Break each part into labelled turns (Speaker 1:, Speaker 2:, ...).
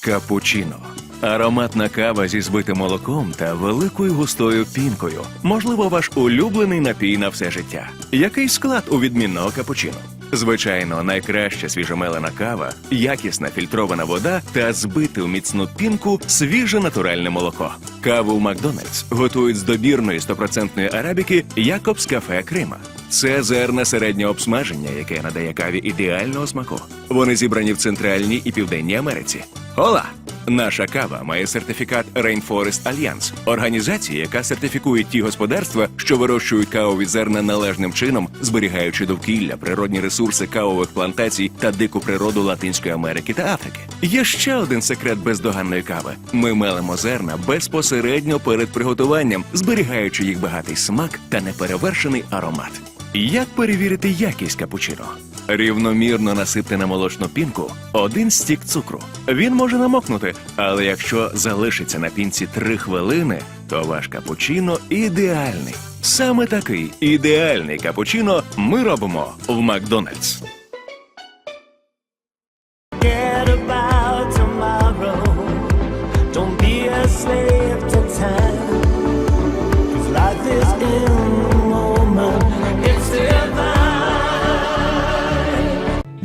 Speaker 1: Капучино. Ароматна кава зі збитим молоком та великою густою пінкою. Можливо, ваш улюблений напій на все життя. Який склад у відмінного капучино? Звичайно, найкраща свіжомелена кава, якісна фільтрована вода та збите у міцну пінку свіже натуральне молоко. Каву в Макдональдс готують з добірної 100% арабіки Якобс кафе Крима. Це зерна середнього обсмаження, яке надає каві ідеального смаку. Вони зібрані в Центральній і Південній Америці. Ола! Наша кава має сертифікат Rainforest Alliance, організації, яка сертифікує ті господарства, що вирощують кавові зерна належним чином, зберігаючи довкілля, природні ресурси кавових плантацій та дику природу Латинської Америки та Африки. Є ще один секрет бездоганної кави: ми мелимо зерна безпосередньо перед приготуванням, зберігаючи їх багатий смак та неперевершений аромат. Як перевірити якість капучино? Рівномірно насипте на молочну пінку один стік цукру. Він може намокнути, але якщо залишиться на пінці три хвилини, то ваш капучино ідеальний. Саме такий ідеальний капучино ми робимо в Макдональдс.
Speaker 2: Forget about tomorrow. Don't be a slave to time.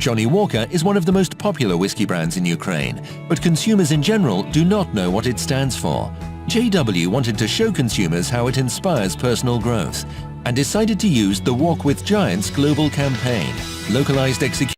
Speaker 3: Johnny Walker is one of the most popular whiskey brands in Ukraine, but consumers in general do not know what it stands for. JW wanted to show consumers how it inspires personal growth and decided to use the Walk with Giants global campaign, localized execution